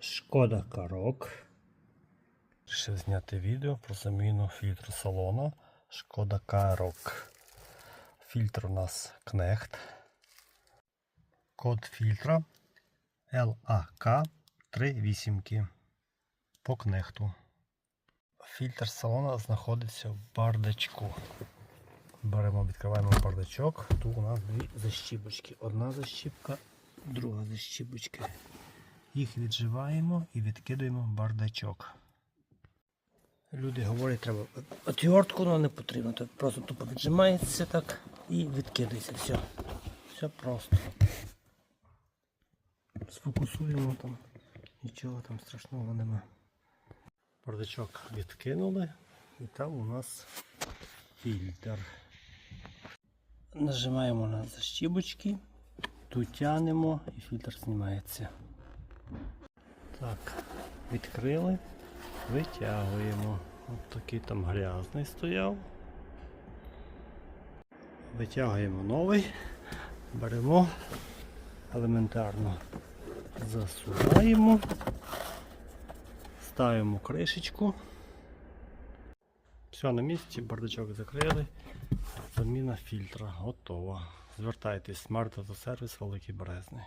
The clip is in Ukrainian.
Шкода Карок. Рішив зняти відео про заміну фільтру салону Шкода Карок. Фільтр у нас Кнехт. Код фільтра LAK 38 по кнехту. Фільтр салона знаходиться в бардачку. Беремо, відкриваємо бардачок. Тут у нас дві защіпочки. Одна защіпка, друга защіпочка. Їх відживаємо і відкидаємо в бардачок. Люди говорять, треба отвертку, але не потрібно. Тут просто тупо віджимається так і відкидається. Все. Все просто. Сфокусуємо там. Нічого там страшного нема. Бардачок відкинули і там у нас фільтр. Нажимаємо на защібочки, тут тянемо і фільтр знімається. Так, відкрили, витягуємо. От такий там грязний стояв. Витягуємо новий, беремо елементарно, засуваємо, ставимо кришечку. Все на місці, бардачок закрили. Заміна фільтра готова. Звертайтесь, Смарт Сервіс Великий Березний.